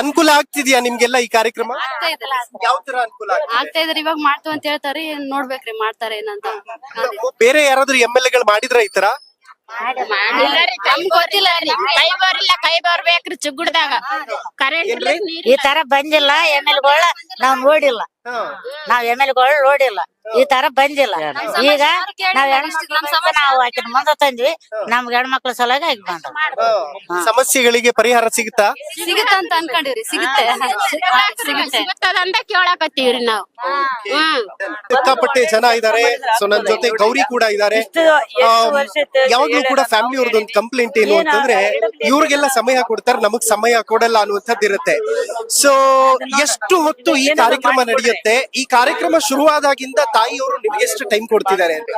ಅನುಕೂಲ ಆಗ್ತಿದ್ಯಾ ನಿಮ್ಗೆಲ್ಲ ಈ ಕಾರ್ಯಕ್ರಮ? ಯಾವ ತರ ಅನುಕೂಲ ಆಗ್ತಿದೆ? ಆಗ್ತಾ ಇದಾರೆ ಇವಾಗ ಮಾಡ್ತು ಅಂತ ಹೇಳ್ತಾರೆ ನೋಡ್ಬೇಕ್ರಿ ಮಾಡ್ತಾರೆ ಏನಂತ. ಬೇರೆ ಯಾರಾದ್ರೂ ಎಂ ಎಲ್ ಎಗಳು ಮಾಡಿದ್ರ ಈ ತರ? ನಮ್ಗ್ ಗೊತ್ತಿಲ್ಲ ರೀ ಕೈ ಬರಿಲ್ಲ ಕೈ ಬರ್ಬೇಕ್ರಿ ಚಿಗುಡ್ದಾಗ. ಕರೆಂಟ್ ಈ ತರ ಬಂದಿಲ್ಲ ಎಂ ಎಲ್ಗಳ ನಾವ್ ನೋಡಿಲ್ಲ. ನಾವ್ ಎಂ ಎಲ್ಗಳು ನೋಡಿಲ್ಲ. ಈ ತರ ಬಂದಿಲ್ಲ. ಈಗ ನಾವ್ ಹೆಣ್ಮಕ್ಳು ನಾವು ಆಕಿನ ಮುಂದೆ ತಂದ್ವಿ ನಮ್ಗೆ ಹೆಣ್ಮಕ್ಳ ಸಲುವಾಗಿ ಆಗಿ ಬಂದ. ಸಮಸ್ಯೆಗಳಿಗೆ ಪರಿಹಾರ ಸಿಗುತ್ತಾ? ಸಿಗುತ್ತೆ ಅಂತ ಅನ್ಕೊಂಡಿವ್ರಿ. ಸಿಗುತ್ತೆ. ಸಿಗುತ್ತೆ ಅಂತ ಕೇಳಕತ್ತೀವ್ರಿ ನಾವು. ಹ್ಮ್. ಸಿಕ್ಕಾಪಟ್ಟೆ ಜನ ಇದಾರೆ ಸೊ ನನ್ ಜೊತೆ ಗೌರಿ ಕೂಡ ಇದಾರೆ ಯಾವಾಗ್ಲೂ ಕೂಡ ಫ್ಯಾಮಿಲಿ ಅವ್ರದ್ದು ಒಂದು ಕಂಪ್ಲೇಂಟ್ ಏನು ಅಂತಂದ್ರೆ ಇವ್ರಿಗೆಲ್ಲ ಸಮಯ ಕೊಡ್ತಾರೆ ನಮಗ್ ಸಮಯ ಕೊಡಲ್ಲ ಅನ್ನುವಂಥದ್ದು ಇರುತ್ತೆ ಸೊ ಎಷ್ಟು ಹೊತ್ತು ಈ ಕಾರ್ಯಕ್ರಮ ನಡೆಯುತ್ತೆ? ಈ ಕಾರ್ಯಕ್ರಮ ಶುರುವಾದಾಗಿಂದ ತಾಯಿಯವರು ನಿಮ್ಗೆ ಎಷ್ಟು ಟೈಮ್ ಕೊಡ್ತಿದ್ದಾರೆ ಅಂತ.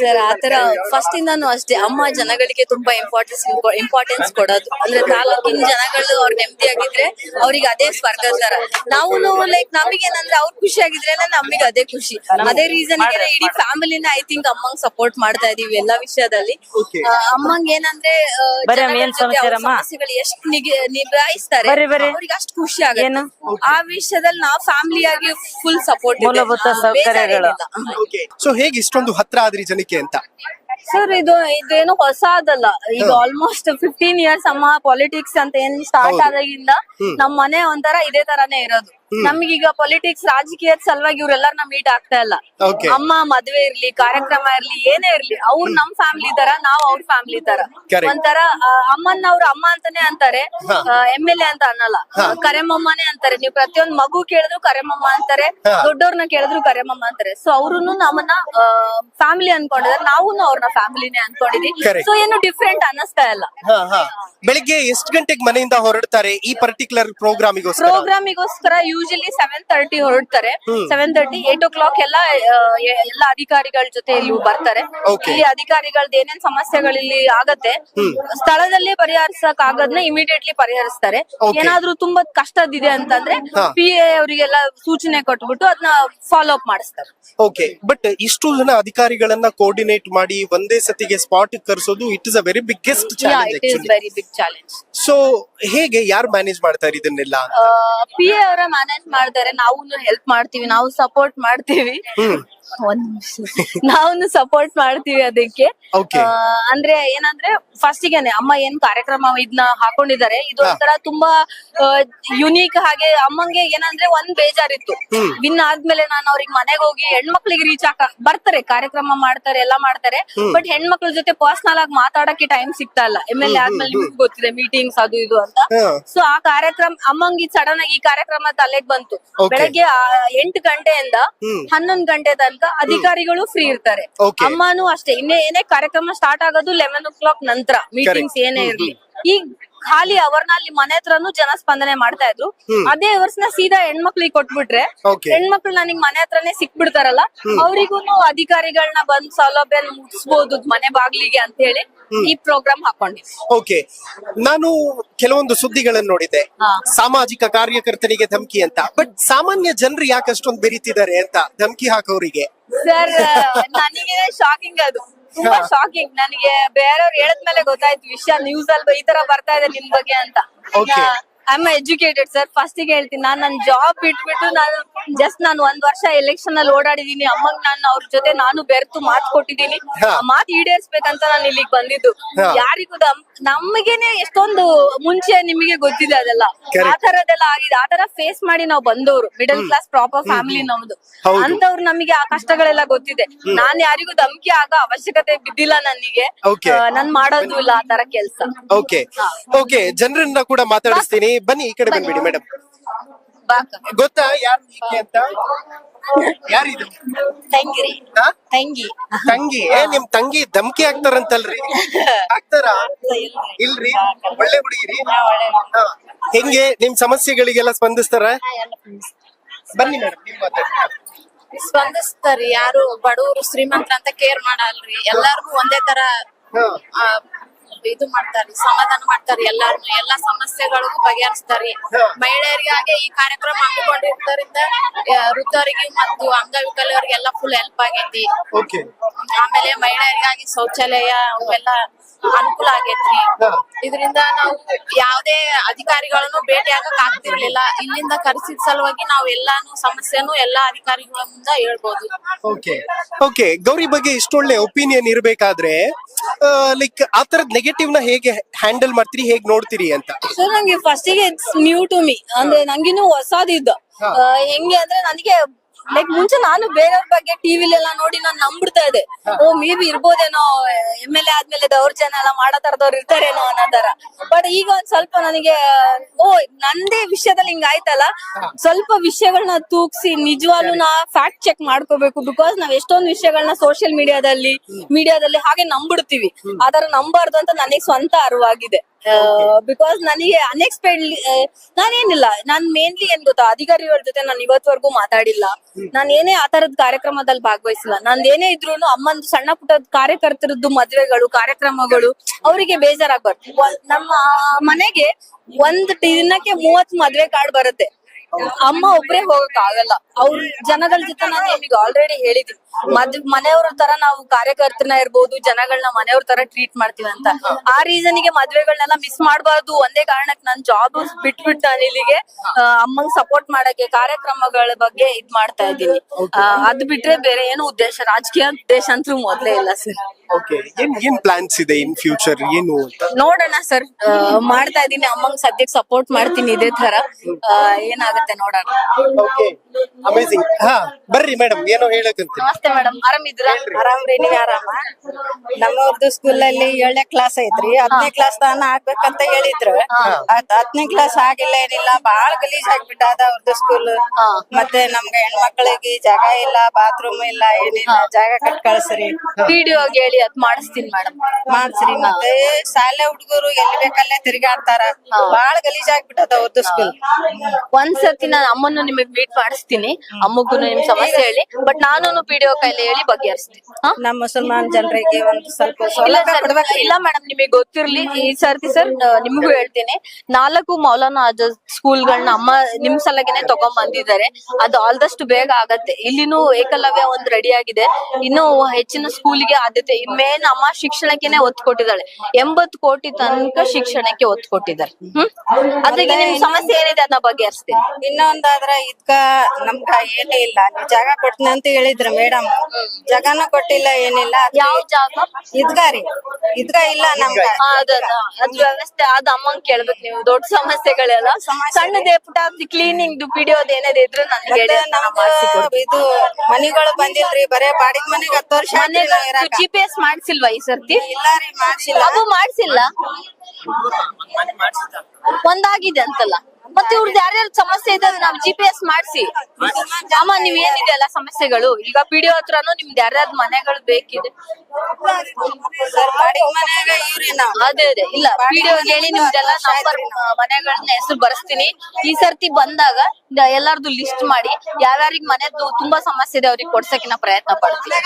ಸರ್ ಆತರ ಫಸ್ಟ್ ಇಂದಾನು ಅಷ್ಟೇ ಅಮ್ಮ ಜನಗಳಿಗೆ ತುಂಬಾ ಇಂಪಾರ್ಟೆನ್ಸ್ ಇಂಪಾರ್ಟೆನ್ಸ್ ಕೊಡೋದು. ಅಂದ್ರೆ ತಾಲೂಕಿನ ಜನಗಳು ಅವ್ರ ನೆಮ್ಮದಿಯಾಗಿದ್ರೆ ಅವ್ರಿಗೆ ಅದೇ ಸ್ವರ್ಗ ತರ ನಾವು ಲೈಕ್ ನಮಗೇನಂದ್ರೆ ಅವ್ರ ಖುಷಿ ಆಗಿದ್ರೆ ನಮಗೆ ಅದೇ ಖುಷಿ. ಅದೇ ರೀಸನ್ ಇಡೀ ಫ್ಯಾಮಿಲಿನ ಐ ಥಿಂಕ್ ಅಮ್ಮಂಗ್ ಸಪೋರ್ಟ್ ಮಾಡ್ತಾ ಇದೀವಿ ಎಲ್ಲಾ ವಿಷಯದಲ್ಲಿ. ಅಮ್ಮಂಗ್ ಏನಂದ್ರೆ? ಸಮಸ್ಯೆಗಳು ಎಷ್ಟು ನಿಭಾಯಿಸ್ತಾರೆ. ಅವ್ರಿಗೆ ಅಷ್ಟು ಖುಷಿ ಆಗುತ್ತೆ. ಆ ವಿಷಯದಲ್ಲಿ ನಾವು ಫ್ಯಾಮಿಲಿ ಆಗಿ ಫುಲ್ ಸಪೋರ್ಟ್ ಮೂಲಭೂತ ಸೌಕರ್ಯಗಳು. ಸೊ ಹೇಗೆ ಇಷ್ಟೊಂದು ಹತ್ರ ಆದ್ರಿ ಜನಕ್ಕೆ ಅಂತ? ಸರ್ ಇದು ಇದೇನು ಹೊಸ ಅದಲ್ಲ ಈಗ ಆಲ್ಮೋಸ್ಟ್ ಫಿಫ್ಟೀನ್ ಇಯರ್ಸ್ ಅಮ್ಮ ಪಾಲಿಟಿಕ್ಸ್ ಅಂತ ಏನ್ ಸ್ಟಾರ್ಟ್ ಆದಾಗಿಂದ ನಮ್ ಮನೆ ಒಂಥರ ಇದೇ ತರಾನೇ ಇರೋದು. ನಮ್ಗೀಗ ಪೊಲಿಟಿಕ್ಸ್ ರಾಜಕೀಯದ ಸಲುವಾಗಿ ಇವ್ರೆಲ್ಲಾರನ್ನ ಮೀಟ್ ಆಗ್ತಾ ಇಲ್ಲ. Okay. ಅಮ್ಮ ಮದ್ವೆ ಇರ್ಲಿ ಕಾರ್ಯಕ್ರಮ ಇರ್ಲಿ ಏನೇ ಇರ್ಲಿ ಅವ್ರು ನಮ್ ಫ್ಯಾಮಿಲಿ ತರ ನಾವ್ ಅವ್ರ ಫ್ಯಾಮಿಲಿ ತರ. Correct. ಒಂಥರ ಆ, ಅಮ್ಮನ್ನ ಅವ್ರ ಅಮ್ಮ ಅಂತಾನೆ ಅಂತಾರೆ ಎಂ ಎಲ್ ಎ ಅಂತ ಅನ್ನಲ್ಲ. ಕರೆಮಮ್ಮನೇ ಅಂತಾರೆ. ನೀವು ಪ್ರತಿಯೊಂದ್ ಮಗು ಕೇಳಿದ್ರು ಕರೆಮಮ್ಮ ಅಂತಾರೆ ದೊಡ್ಡವ್ರನ್ನ ಕೇಳಿದ್ರು ಕರೆಮಮ್ಮ ಅಂತಾರೆ. ಸೊ ಅವ್ರುನು ನಮ್ಮನ್ನ ಫ್ಯಾಮಿಲಿ ಅನ್ಕೊಂಡಿದ್ರೆ. ನಾವು ಅವ್ರನ್ನ ಫ್ಯಾಮಿಲಿನೇ ಅನ್ಕೊಂಡಿದೀವಿ. Correct. ಸೊ ಏನು ಡಿಫ್ರೆಂಟ್ ಅನ್ನಿಸ್ತಾ ಇಲ್ಲ. ಹಾ ಹಾ. ಬೆಳಿಗ್ಗೆ ಎಷ್ಟು ಗಂಟೆಗೆ ಮನೆಯಿಂದ ಹೊರಡ್ತಾರೆ ಈ ಪರ್ಟಿಕ್ಯುಲರ್ ಪ್ರೋಗ್ರಾಮಿಗೋಸ್ಕರ ಪ್ರೋಗ್ರಾಮಿಗೋಸ್ಕರ ಯೂಶಲಿ ಸೆವೆನ್ ತರ್ಟಿ ಹೊರಡ್ತಾರೆ. Seven thirty eight o'clock ಎಲ್ಲ ಎಲ್ಲ ಅಧಿಕಾರಿಗಳ ಜೊತೆ ಇಲ್ಲಿ ಬರ್ತಾರೆ. ಇಲ್ಲಿ ಅಧಿಕಾರಿಗಳದ್ದು ಏನೇನ್ ಸಮಸ್ಯೆಗಳು ಇಲ್ಲಿ ಆಗತ್ತೆ ಸ್ಥಳದಲ್ಲಿ ಪರಿಹರಿಸಕ್ ಆಗೋದ್ನ ಇಮಿಡಿಯೇಟ್ಲಿ ಪರಿಹರಿಸ್ತಾರೆ ಏನಾದ್ರು ತುಂಬಾ ಕಷ್ಟದಿದೆ ಅಂತಂದ್ರೆ. ಪಿ ಎ ಅವರಿಗೆಲ್ಲ ಸೂಚನೆ ಕೊಟ್ಬಿಟ್ಟು ಅದನ್ನ ಫಾಲೋ ಅಪ್ ಮಾಡಿಸ್ತಾರೆ. ಓಕೆ ಬಟ್ ಇಷ್ಟು ಜನ ಅಧಿಕಾರಿಗಳನ್ನ ಕೋರ್ಡಿನೇಟ್ ಮಾಡಿ ಒಂದೇ ಸತಿಗೆ spot ಕರ್ಸೋದು it is a very biggest challenge very big challenge so ಹೇಗೆ ಯಾರು ಮ್ಯಾನೇಜ್ ಮಾಡ್ತಾರೆ ಇದನ್ನೆಲ್ಲ? ಪಿ ಎ ಅವರ ಮಾಡ್ತಾರೆ ನಾವು ಹೆಲ್ಪ್ ಮಾಡ್ತೀವಿ ನಾವು ಸಪೋರ್ಟ್ ಮಾಡ್ತೀವಿ. ಒಂದ್ ನಾವು ಸಪೋರ್ಟ್ ಮಾಡ್ತೀವಿ ಅದಕ್ಕೆ. Okay. ಆ, ಅಂದ್ರೆ ಏನಂದ್ರೆ ಫಸ್ಟ್ಗೆ ಅಮ್ಮ ಏನ್ ಕಾರ್ಯಕ್ರಮ ಇದನ್ನ ಹಾಕೊಂಡಿದ್ದಾರೆ ಇದು ಒಂಥರ ತುಂಬಾ ಯುನೀಕ್ ಹಾಗೆ ಅಮ್ಮಂಗೆ ಏನಂದ್ರೆ ಒಂದ್ ಬೇಜಾರಿತ್ತು. ವಿನ್ ಆದ್ಮೇಲೆ ನಾನು ಅವ್ರಿಗೆ ಮನೆಗೆ ಹೋಗಿ ಹೆಣ್ಮಕ್ಳಿಗೆ ರೀಚ್ ಹಾಕ ಬರ್ತಾರೆ ಕಾರ್ಯಕ್ರಮ ಮಾಡ್ತಾರೆ ಎಲ್ಲ ಮಾಡ್ತಾರೆ. ಬಟ್ ಹೆಣ್ಮಕ್ಳ ಜೊತೆ ಪರ್ಸನಲ್ ಆಗಿ ಮಾತಾಡಕ್ಕೆ ಟೈಮ್ ಸಿಗ್ತಾ ಇಲ್ಲ ಎಂ ಎಲ್ ಎ ಆದ್ಮೇಲೆ ನಿಮ್ಗೆ ಗೊತ್ತಿದೆ ಮೀಟಿಂಗ್ಸ್ ಅದು ಇದು ಅಂತ. ಹಾ. ಸೊ ಆ ಕಾರ್ಯಕ್ರಮ ಅಮ್ಮಂಗಿ ಸಡನ್ ಆಗಿ ಈ ಕಾರ್ಯಕ್ರಮ ತಲೆಗೆ ಬಂತು. Okay. ಬೆಳಗ್ಗೆ ಆ ಎಂಟು ಗಂಟೆಯಿಂದ ಹನ್ನೊಂದು ಹನ್ನೊಂದ್ ಗಂಟೆ ತನಕ ಅಧಿಕಾರಿಗಳು ಫ್ರೀ ಇರ್ತಾರೆ. Okay. ಅಮ್ಮನೂ ಅಷ್ಟೇ. ಇನ್ನೇ ಏನೇ ಕಾರ್ಯಕ್ರಮ ಸ್ಟಾರ್ಟ್ ಆಗೋದು ಲೆವೆನ್ ಓ ಕ್ಲಾಕ್ ನಂತರ ಮೀಟಿಂಗ್ಸ್ ಏನೇ ಇರ್ಲಿ. ಈಗ ಖಾಲಿ ಅವರ್ನ ಅಲ್ಲಿ ಮನೆ ಹತ್ರನು ಜನ ಸ್ಪಂದನೆ ಮಾಡ್ತಾ ಇದ್ರು. ಅದೇ ಅವರ್ಸ್ನ ಸೀದಾ ಹೆಣ್ಮಕ್ಳಿಗೆ ಕೊಟ್ಬಿಟ್ರೆ. ಹೆಣ್ಮಕ್ಳು ನನಗ್ ಮನೆ ಹತ್ರನೇ ಸಿಕ್ಬಿಡ್ತಾರಲ್ಲ ಅವ್ರಿಗೂನು ಅಧಿಕಾರಿಗಳನ್ನ ಬಂದ್ ಸೌಲಭ್ಯ ಮುಗಿಸ್ಬೋದು ಮನೆ ಬಾಗ್ಲಿಗೆ ಅಂತ ಹೇಳಿ ಈ ಪ್ರೋಗ್ರಾಮ್ ಹಾಕೊಂಡಿದ್ವಿ ಓಕೆ ನಾನು ಕೆಲವೊಂದು ಸುದ್ದಿಗಳನ್ನು ನೋಡಿದೆ ಸಾಮಾಜಿಕ ಕಾರ್ಯಕರ್ತರಿಗೆ ಧಮಕಿ ಅಂತ. ಬಟ್ ಸಾಮಾನ್ಯ ಜನರು ಯಾಕೆ ಅಷ್ಟೊಂದು ಬೆರೀತಿದ್ದಾರೆ ಅಂತ ಧಮಕಿ ಹಾಕೋರಿಗೆ ಸರ್ ನನಗೆ ಶಾಕಿಂಗ್ ಅದು. ತುಂಬಾ ಶಾಕಿಂಗ್ ನನಗೆ ಬೇರೆಯವ್ರು ಹೇಳದ್ಮೇಲೆ ಗೊತ್ತಾಯ್ತು ವಿಷಯ ನ್ಯೂಸ್ ಅಲ್ಲಿ ಈ ತರ ಬರ್ತಾ ಇದೆ ನಿಮ್ ಬಗ್ಗೆ ಅಂತ. ಐ ಆಮ್ ಎಜುಕೇಟೆಡ್ ಸರ್ ಫಸ್ಟ್ಗೆ ಹೇಳ್ತೀನಿ ನಾನು ನನ್ನ ಜಾಬ್ ಬಿಟ್ಬಿಟ್ಟು ನಾನು ಜಸ್ಟ್ ನಾನು ಒಂದ್ ವರ್ಷ ಎಲೆಕ್ಷನ್ ಅಲ್ಲಿ ಓಡಾಡಿದೀನಿ. ಅಮ್ಮಗ್ ನಾನು ಅವ್ರ ಜೊತೆ ನಾನು ಬೆರ್ತು ಮಾತು ಕೊಟ್ಟಿದ್ದೀನಿ ಮಾತು ಈಡೇರ್ಸ್ಬೇಕಂತ ನಾನು ಇಲ್ಲಿಗೆ ಬಂದಿದ್ದು. ಯಾರಿಗೂ ನಮ್- ನಮಗೇನೆ ಎಷ್ಟೊಂದು ಮುಂಚೆ ನಿಮಗೆ ಗೊತ್ತಿದೆ ಅದೆಲ್ಲ. ಆ ತರದೆಲ್ಲ ಆಗಿದೆ. ಆ ತರ ಫೇಸ್ ಮಾಡಿ ನಾವು ಬಂದವರು. ಮಿಡಲ್ ಕ್ಲಾಸ್ ಪ್ರಾಪರ್ ಫ್ಯಾಮಿಲಿ ನಮ್ದು. ಅಂತವ್ರು ನಮಗೆ ಆ ಕಷ್ಟಗಳೆಲ್ಲ ಗೊತ್ತಿದೆ. ನಾನ್ ಯಾರಿಗೂ ಧಮಕಿ ಆಗೋ ಅವಶ್ಯಕತೆ ಬಿದ್ದಿಲ್ಲ ನನಗೆ ನಾನ್ ಮಾಡೋದು ಇಲ್ಲ ಆ ತರ ಕೆಲಸ. ಓಕೆ ಓಕೆ ಜನರನ್ನ ಕೂಡ ಮಾತಾಡಿಸ್ತೀನಿ. ಬನ್ನಿ ಈ ಕಡೆ ಬಂದ್ಬಿಡಿ ಮೇಡಮ್ ಗೊತ್ತಾ ಯಾರು ಈಕೆ ಅಂತ? ಯಾರಿದು ತಂಗಿ ಹಾ? ತಂಗಿ. ತಂಗಿ. ಏ ನಿಮ್ ತಂಗಿ ಧಮಕಿ ಹಾಕ್ತಾರಂತಲ್ರಿ. ಹಾಕ್ತಾರ? ಇಲ್ರಿ. ಒಳ್ಳೆ ಹುಡುಗಿರಿ. ಹಾ. ಹೆಂಗೆ ನಿಮ್ ಸಮಸ್ಯೆಗಳಿಗೆಲ್ಲ ಸ್ಪಂದಿಸ್ತಾರ? ಬನ್ನಿ ಮೇಡಮ್ ನಿಮ್ ಮಾತಾಡಿ ಸ್ಪಂದಿಸ್ತಾರಿ. ಯಾರು ಬಡವರು ಶ್ರೀಮಂತ ಅಂತ ಕೇರ್ ಮಾಡಲ್ರಿ. ಎಲ್ಲಾರ್ಗು ಒಂದೇ ತರ ಹಾ. ಆ, ಇದು ಮಾಡ್ತಾರೆ ಸಮಾಧಾನ ಮಾಡ್ತಾರೆ ಎಲ್ಲಾರ್ನು ಎಲ್ಲಾ ಸಮಸ್ಯೆಗಳಿಗೂ ಬಗೆಹರಿಸ್ತಾರೆ. ಮಹಿಳೆಯರಿಗಾಗಿ ಈ ಕಾರ್ಯಕ್ರಮ ಹಮ್ಮಿಕೊಂಡಿದ್ದರಿಂದ ಆ, ವೃದ್ಧರಿಗೆ ಮತ್ತು ಅಂಗವಿಕಲರಿಗೆಲ್ಲ ಫುಲ್ ಹೆಲ್ಪ್ ಆಗೈತಿ. ಓಕೆ ಆಮೇಲೆ ಮಹಿಳೆಯರಿಗಾಗಿ ಶೌಚಾಲಯ ಅವೆಲ್ಲ ಅನುಕೂಲ ಆಗೈತ್ರಿ. ಇದರಿಂದ ನಾವು ಯಾವುದೇ ಅಧಿಕಾರಿಗಳನ್ನು ಭೇಟಿ ಆಗಕ್ ಆಗ್ತಿರ್ಲಿಲ್ಲ. ಇಲ್ಲಿಂದ ಕರೆಸಿದ ಸಲುವಾಗಿ ನಾವು ಎಲ್ಲಾನು ಸಮಸ್ಯೆನು ಎಲ್ಲಾ ಅಧಿಕಾರಿಗಳ ಮುಂದೆ ಹೇಳ್ಬೋದು. ಓಕೆ ಓಕೆ ಗೌರಿ ಬಗ್ಗೆ ಇಷ್ಟೊಳ್ಳೆ ಒಪಿನಿಯನ್ ಇರ್ಬೇಕಾದ್ರೆ ಲೈಕ್ ಆ ತರದ್ ನೆಗೆಟಿವ್ನ ಹೇಗೆ ಹ್ಯಾಂಡಲ್ ಮಾಡ್ತೀರಿ ಹೇಗೆ ನೋಡ್ತೀರಿ ಅಂತ? ಸೊ ನಂಗೆ ಫಸ್ಟ್ಗೆ ಇಟ್ಸ್ ನ್ಯೂ ಟು ಮಿ ಅಂದ್ರೆ ನಂಗಿನ್ನು ಹೊಸದಿದ್ದು. ಹೆಂಗೆ ಅಂದ್ರೆ ನನಗೆ ಲೈಕ್ ಮುಂಚೆ ನಾನು ಬೇರೆಯವ್ರ ಬಗ್ಗೆ ಟಿವಿಲಿ ಎಲ್ಲ ನೋಡಿ ನಾನು ನಂಬಿಡ್ತಾ ಇದ್ದೆ. ಓ ಮೇ ಬಿ ಇರ್ಬೋದೇನೋ ಎಂ ಎಲ್ ಎ ಆದ್ಮೇಲೆ ದೌರ್ಜನ್ಯ ಎಲ್ಲ ಮಾಡೋ ತರದವ್ರು ಇರ್ತಾರೇನೋ ಅನ್ನೋ ತರ ಬಟ್ ಈಗ ಒಂದ್ ಸ್ವಲ್ಪ ನನಗೆ ಓ ನಂದೇ ವಿಷಯದಲ್ಲಿ ಹಿಂಗ್ ಆಯ್ತಲ್ಲ? ಸ್ವಲ್ಪ ವಿಷಯಗಳನ್ನ ತೂಗ್ಸಿ ನಿಜವಾಗ್ಲೂ ನಾ ಫ್ಯಾಕ್ಟ್ ಚೆಕ್ ಮಾಡ್ಕೋಬೇಕು. ಬಿಕಾಸ್ ನಾವ್ ಎಷ್ಟೊಂದು ವಿಷಯಗಳನ್ನ ಸೋಷಿಯಲ್ ಮೀಡಿಯಾದಲ್ಲಿ ಮೀಡಿಯಾದಲ್ಲಿ ಹಾಗೆ ನಂಬಿಡ್ತೀವಿ. ಆತರ ನಂಬಾರ್ದು ಅಂತ ನನಗೆ ಸ್ವಂತ ಅರಿವಾಗಿದೆ. ಬಿಕಾಸ್ ನನಗೆ ಅನ್ಎಕ್ಸ್ಪೆಕ್ಟ್ಲಿ ನಾನೇನಿಲ್ಲ. ನಾನ್ ಮೇನ್ಲಿ ಏನ್ ಗೊತ್ತಾ ಅಧಿಕಾರಿಗಳ ಜೊತೆ ನಾನು ಇವತ್ವರೆಗೂ ಮಾತಾಡಿಲ್ಲ. ನಾನು ಏನೇ ಆ ತರದ ಕಾರ್ಯಕ್ರಮದಲ್ಲಿ ಭಾಗವಹಿಸಿಲ್ಲ. ನಂದ್ ಏನೇ ಇದ್ರು ಅಮ್ಮನ್ ಸಣ್ಣ ಪುಟ್ಟ ಕಾರ್ಯಕರ್ತರದ್ದು ಮದ್ವೆಗಳು ಕಾರ್ಯಕ್ರಮಗಳು ಅವರಿಗೆ ಬೇಜಾರಾಗ್ಬಾರ್ದು ನಮ್ಮ ಮನೆಗೆ ಒಂದ್ ದಿನಕ್ಕೆ ಮೂವತ್ ಮದ್ವೆ ಕಾರ್ಡ್ ಬರುತ್ತೆ. ಅಮ್ಮ ಒಬ್ರೇ ಹೋಗಕ್ ಆಗಲ್ಲ. ಅವ್ರ ಜನಗಳ ಜೊತೆ ನಾನು ನಿಮಗೆ ಆಲ್ರೆಡಿ ಹೇಳಿದೀನಿ. ಮದ್ ಮನೆಯವ್ರ ತರ ನಾವು ಕಾರ್ಯಕರ್ತನ ಇರ್ಬೋದು ಜನಗಳನ್ನ ಮನೆಯವ್ರ ತರ ಟ್ರೀಟ್ ಮಾಡ್ತೀವಿ ಅಂತ. ಆ ರೀಸನ್ಗೆ ಮದ್ವೆಗಳನ್ನೆಲ್ಲ ಮಿಸ್ ಮಾಡಬಾರ್ದು. ಒಂದೇ ಕಾರಣಕ್ಕೆ ನಾನ್ ಜಾಬ್ ಬಿಟ್ಬಿಟ್ಟು ನಾನು ಇಲ್ಲಿಗೆ ಅಮ್ಮಂಗ್ ಸಪೋರ್ಟ್ ಮಾಡಕ್ಕೆ ಕಾರ್ಯಕ್ರಮಗಳ ಬಗ್ಗೆ ಇದ್ ಮಾಡ್ತಾ ಇದ್ದೀನಿ. ಅದ್ ಬಿಟ್ರೆ ಬೇರೆ ಏನು ಉದ್ದೇಶ ರಾಜಕೀಯ ಉದ್ದೇಶ ಅಂತೂ ಮೊದ್ಲೇ ಇಲ್ಲ ಸರ್. ಓಕೆ ಏನ್ ಏನ್ ಪ್ಲಾನ್ಸ್ ಇದೆ ಇನ್ ಫ್ಯೂಚರ್ ಏನು ನೋಡೋಣ ಸರ್. ಮಾಡ್ತಾ ಇದೀನಿ ಅಮ್ಮಂಗ್ ಸದ್ಯಕ್ಕೆ ಸಪೋರ್ಟ್ ಮಾಡ್ತೀನಿ ಇದೇ ತರ. ಆ, ಏನಾಗುತ್ತೆ ನೋಡೋಣ. ಓಕೆ ಅಮೇಜಿಂಗ್ ಹಾ ಬರ್ರಿ ಮೇಡಮ್ ಏನೋ ಹೇಳಕಂತ ನಮಸ್ತೆ ಮೇಡಮ್ ಆರಾಮಿದ್ದೀರಾ ಆರಾಮ್ರಿ ನೀವ್ ಆರಾಮ? ನಮ್ಮವ್ರದ್ದು ಸ್ಕೂಲ್ ಅಲ್ಲಿ ಏಳನೇ ಕ್ಲಾಸ್ ಐತ್ರಿ. ಹತ್ತನೇ ಕ್ಲಾಸ್ ತಾನ ಆಗ್ಬೇಕಂತ ಹೇಳಿದ್ರು. ಅದ್ ಹತ್ತನೇ ಕ್ಲಾಸ್ ಆಗಿಲ್ಲ ಏನಿಲ್ಲ ಬಾಳ್ ಗಲೀಜ್ ಆಗ್ಬಿಟ್ಟದ ಅವ್ರದ್ದು ಸ್ಕೂಲ್ ಮತ್ತೆ ನಮ್ಗೆ ಹೆಣ್ಮಕ್ಳಿಗೆ ಜಾಗ ಇಲ್ಲ ಬಾತ್ರೂಮ್ ಇಲ್ಲ ಏನಿಲ್ಲ. ಜಾಗ ಕಟ್ ಕಳ್ಸ್ರಿ. ವಿಡಿಯೋ ಹೇಳಿ ಅದ್ ಮಾಡಿಸ್ತೀನಿ ಮೇಡಮ್ ಮಾಡ್ಸ್ರಿ. ಮತ್ತೆ ಶಾಲೆ ಹುಡುಗರು ಎಲ್ಲಿ ಬೇಕಲ್ಲೇ ತಿರ್ಗಾಡ್ತಾರ. ಬಾಳ್ ಗಲೀಜ್ ಆಗ್ಬಿಟ್ಟದ ಅವ್ರದ್ದು ಸ್ಕೂಲ್ ಒಂದ್ಸತಿ ನಾನು ಅಮ್ಮನ್ನು ನಿಮಗೆ ಮೀಟ್ ಮಾಡಿಸ್ತೀನಿ. ಅಮ್ಮಗೂ ನಿಮ್ ಸಮಸ್ಯೆ ಹೇಳಿ. ಬಟ್ ನಾನು ಪಿಡಿಒ ಕೈಲಿ ಹೇಳಿ ಬಗೆಹರಿಸ್ತೀನಿ. ಹಾ? ನಮ್ಮ ಮುಸಲ್ಮಾನ್ ಜನರಿಗೆ ಒಂದು ಸ್ವಲ್ಪ ಇಲ್ಲ ಸೌಲಭ್ಯ ಸರ್ ಕೊಡ್ಬೇಕ್ರಿ ಇಲ್ಲ ಮೇಡಮ್ ನಿಮಗೆ ಗೊತ್ತಿರ್ಲಿ. ಈ ಸರ್ತಿ ಸರ್ ನಿಮಗೂ ಹೇಳ್ತೀನಿ. ನಾಲ್ಕು ಮೌಲಾನಾ ಆಜಾದ್ ಸ್ಕೂಲ್ಗಳನ್ನ ಅಮ್ಮ ನಿಮ್ ಸಲಗೆನೆ ತಗೊಂಡ್ ಬಂದಿದ್ದಾರೆ ಅದು ಆಲ್ದಷ್ಟು ಬೇಗ ಆಗತ್ತೆ. ಇಲ್ಲಿನೂ ಏಕಲವ್ಯ ಒಂದ್ ರೆಡಿ ಆಗಿದೆ. ಇನ್ನು ಹೆಚ್ಚಿನ ಸ್ಕೂಲ್ಗೆ ಆದ್ಯತೆ ಮೇನ್ ಅಮ್ಮ ಶಿಕ್ಷಣಕ್ಕೆನೆ ಒತ್ತು ಕೊಟ್ಟಿದ್ದಾಳೆ. ಎಂಬತ್ತು ಕೋಟಿ ತನಕ ಶಿಕ್ಷಣಕ್ಕೆ ಒತ್ತು ಕೊಟ್ಟಿದ್ದಾರೆ. ಹ್ಮ್? ಅದಕ್ಕೆ ನಿಮ್ ಸಮಸ್ಯೆ ಏನಿದೆ ಅದನ್ನ ಬಗೆಹರಿಸ್ತೀನಿ. ಇನ್ನೊಂದಾದ್ರ ಇದ್ಕ ನಮ್ಗ ಏನೇ ಇಲ್ಲ. ನೀವ್ ಜಾಗ ಕೊಟ್ಟನ ಅಂತ ಹೇಳಿದ್ರು ಮೇಡಮ್ ಜಾಗನೂ ಕೊಟ್ಟಿಲ್ಲ ಏನಿಲ್ಲ. ಅದ್ ಯಾವ ಜಾಗ? ಇದ್ಗ ರೀ. ಇದ್ಗ ಇಲ್ಲ ನಮ್ಗ. ಅದ್ ಅದ್ ಅದ್ ವ್ಯವಸ್ಥೆ ಅದ ಅಮ್ಮಂಗ್ ಕೇಳ್ಬೇಕು ನೀವು. ದೊಡ್ಡ ಸಮಸ್ಯೆಗಳೆಲ್ಲ. ಸಣ್ಣದೇ ಪುಟ ಕ್ಲೀನಿಂಗ್ ಪಿಡಿಯೋದ್ ಏನೇದ್ ಇದ್ರು ನನ್ಗೆ ಹೇಳಿ. ಮತ್ತೆ ನಮ್ಗ ಇದು ಮನಿಗಳು ಬಂದಿಲ್ರಿ ಬರೇ ಬಾಡಿಗೆ ಮನೆಗ್ ಹತ್ತು ವರ್ಷ. ಜಿ ಪಿ ಎಸ್ ಮಾಡ್ಸಿಲ್ವಾ ಈ ಸರ್ತಿ? ಇಲ್ಲ ರೀ ಮಾಡ್ಸಿಲ್ಲ. ಅವು ಮಾಡ್ಸಿಲ್ಲ? ಒಂದಾಗಿದೆ ಅಂತಲ್ಲ. ಮತ್ತೆ ಇವ್ರದ್ದು ಯಾರ್ಯಾರ ಸಮಸ್ಯೆ ಇದೆ ನಾವ್ ಜಿ ಪಿ ಎಸ್ ಮಾಡಿಸಿ. ಜಾಮ ನೀವ್ ಏನಿದೆ ಅಲ್ಲ ಸಮಸ್ಯೆಗಳು? ಈಗ ಪಿ ಡಿ ಹತ್ರನು ನಿಮ್ದು ಯಾರ್ಯಾರ ಮನೆಗಳು ಬೇಕಿದೆ? ಅದೇ ಅದೇ. ಇಲ್ಲ ವಿಡಿಯೋ ಹೇಳಿ ನಿಮ್ದೆಲ್ಲ ನಂಬರ್ ಮನೆಗಳನ್ನ ಹೆಸರು ಬರ್ಸ್ತೀನಿ. ಈ ಸರ್ತಿ ಬಂದಾಗ ಎಲ್ಲಾರ್ದು ಲಿಸ್ಟ್ ಮಾಡಿ ಯಾರ್ಯಾರಿಗ್ ಮನೆದು ತುಂಬಾ ಸಮಸ್ಯೆ ಇದೆ ಅವ್ರಿಗೆ ಕೊಡ್ಸಕಿನ ಪ್ರಯತ್ನ ಪಡ್ತೀನಿ.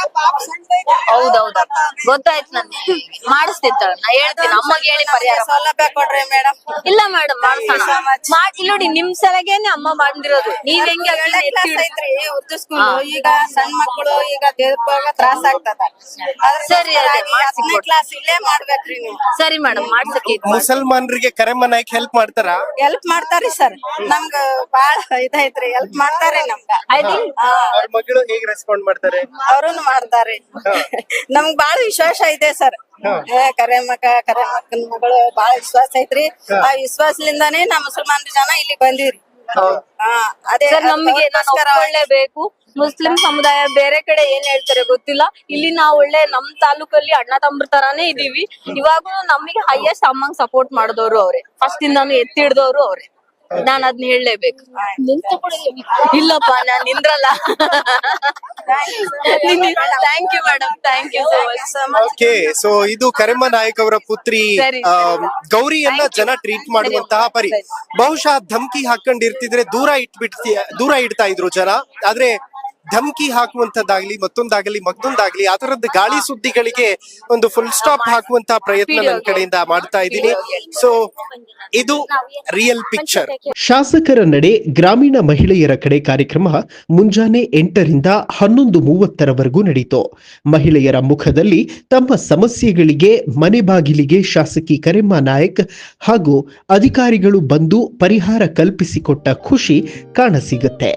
ಹೌದೌದು. ಗೊತ್ತಾಯ್ತು ನನ್ ಮಾಡಿಸ್ತಿರ್ತಾಳ ನಾ ಹೇಳ್ತೀನಿ. ಅಮ್ಮಗೆ ಹೇಳಿ ಪರಿಹಾರ. ಸೌಲಭ್ಯ ಕೊಡ್ರಿ ಮೇಡಮ್ ಇಲ್ಲ ಮೇಡಮ್ ಮಾಡ್ಸೋಣ. ಮಾಡ್ ಇಲ್ಲ ನೋಡಿ ನಿಮ್ ಸಲಗೇನೆ ಅಮ್ಮ ಮಾಡಿರೋದು ನೀವ್ ಹೆಂಗೆ ಉರ್ದು ಸ್ಕೂಲ್ ಈಗ ಸಣ್ಣ ಮಕ್ಕಳು ಈಗ ದೇಹಕ್ಕೆ ತ್ರಾಸ ಆಗ್ತದ. ಸರಿ. ಕ್ಲಾಸ್ ಇಲ್ಲೇ ಮಾಡ್ಬೇಕ್ರಿ ನೀವು. ಸರಿ ಮೇಡಮ್ ಮಾಡ್ಸಕ್ಕೆ. ಮುಸಲ್ಮಾನರಿಗೆ ಕರೆ ನಾಯ್ಕ ಹೆಲ್ಪ್ ಮಾಡ್ತಾರ? ಹೆಲ್ಪ್ ಮಾಡ್ತಾರಿ ಸರ್. ನಮ್ಗ ಬಾಳ ಇದೈತ್ರಿ ಹೆಲ್ಪ್ ಮಾಡ್ತಾರೆ ನಮ್ಗ. ಆಯ್ತು ಹಾ. ಅವ್ರ ಮಗಳು ಹೇಗ್ ರೆಸ್ಪಾಂಡ್ ಮಾಡ್ತಾರೆ? ಅವ್ರನ್ನು ಮಾಡ್ತಾರಿ. ನಮ್ಗ್ ಬಾಳ ವಿಶ್ವಾಸ ಇದೆ ಸರ್. ಕರೆ ಮಕ ಕರೆ ಮಕ್ಕನ ಮಗಳು ಬಾಳ ವಿಶ್ವಾಸ ಐತ್ರಿ. ಆ ವಿಶ್ವಾಸದಿಂದಾನೇ ನಾ ಮುಸಲ್ಮಾನ್ ಜನ ಇಲ್ಲಿ ಬಂದಿವ್ರಿ. ಹಾ. ಅದೇ ಸರ್ ನಮಗೆ ನಾನು ಒಪ್ಕೊಳ್ಳೇಬೇಕು ಮುಸ್ಲಿಂ ಸಮುದಾಯ ಬೇರೆ ಕಡೆ ಏನ್ ಹೇಳ್ತಾರೆ ಗೊತ್ತಿಲ್ಲ. ಇಲ್ಲಿ ನಾವ್ ಒಳ್ಳೆ ನಮ್ ತಾಲೂಕಲ್ಲಿ ಅಣ್ಣ ತಮ್ಮ ತರಾನೇ ಇದೀವಿ. ಇವಾಗೂ ನಮಗೆ ಹೈಯೆಸ್ಟ್ ಅಮ್ಮಂಗ್ ಸಪೋರ್ಟ್ ಮಾಡಿದವರು ಅವ್ರೆ. ಫಸ್ಟ್ ಇಂದಾನು ಎತ್ತಿ ಹಿಡ್ದವ್ರು ಅವ್ರೆ. ನಾನ್ ಅದ್ನ ಹೇಳಲೇಬೇಕು. ಇಲ್ಲಪ್ಪ ನಾನ್ ನಿಂದ್ರಲ್ಲ. Thank you madam thank you so much okay so ಇದು ಕರೆಮ್ಮ ನಾಯಕ್ ಅವರ ಪುತ್ರಿ ಸರಿ. ಆ, ಗೌರಿಯನ್ನ ಜನ ಟ್ರೀಟ್ ಮಾಡುವಂತಹ ಪರಿ. ಬಹುಶಃ ಧಮಕಿ ಹಾಕೊಂಡಿರ್ತಿದ್ರೆ ದೂರ ಇಟ್ಬಿಡ್ತಿ ದೂರ ಇಡ್ತಾ ಇದ್ರು ಜನ. ಆದ್ರೆ ಧಮ್ಕಿ ಹಾಕುವಂತದ್ದಾಗ್ಲಿ ಮತ್ತೊಂದಾಗಲಿ ಮತ್ತೊಂದಾಗ್ಲಿ ಆ ತರದ ಗಾಳಿ ಸುದ್ದಿಗಳಿಗೆ ಒಂದು ಫುಲ್ ಸ್ಟಾಪ್ ಹಾಕುವಂತ ಪ್ರಯತ್ನ ನನ್ನ ಕಡೆಯಿಂದ ಮಾಡ್ತಾ ಇದ್ದೀನಿ. ಸೊ ಇದು ರಿಯಲ್ ಪಿಕ್ಚರ್ ಶಾಸಕರ ನಡೆ ಗ್ರಾಮೀಣ ಮಹಿಳೆಯರ ಕಡೆ ಕಾರ್ಯಕ್ರಮ ಮುಂಜಾನೆ ಎಂಟರಿಂದ ಹನ್ನೊಂದು ಮೂವತ್ತರವರೆಗೂ ನಡೆಯಿತು ಮಹಿಳೆಯರ ಮುಖದಲ್ಲಿ ತಮ್ಮ ಸಮಸ್ಯೆಗಳಿಗೆ ಮನೆ ಬಾಗಿಲಿಗೆ ಶಾಸಕಿ ಕರೆಮ್ಮ ನಾಯಕ್ ಹಾಗೂ ಅಧಿಕಾರಿಗಳು ಬಂದು ಪರಿಹಾರ ಕಲ್ಪಿಸಿಕೊಟ್ಟ ಖುಷಿ ಕಾಣಸಿಗುತ್ತೆ.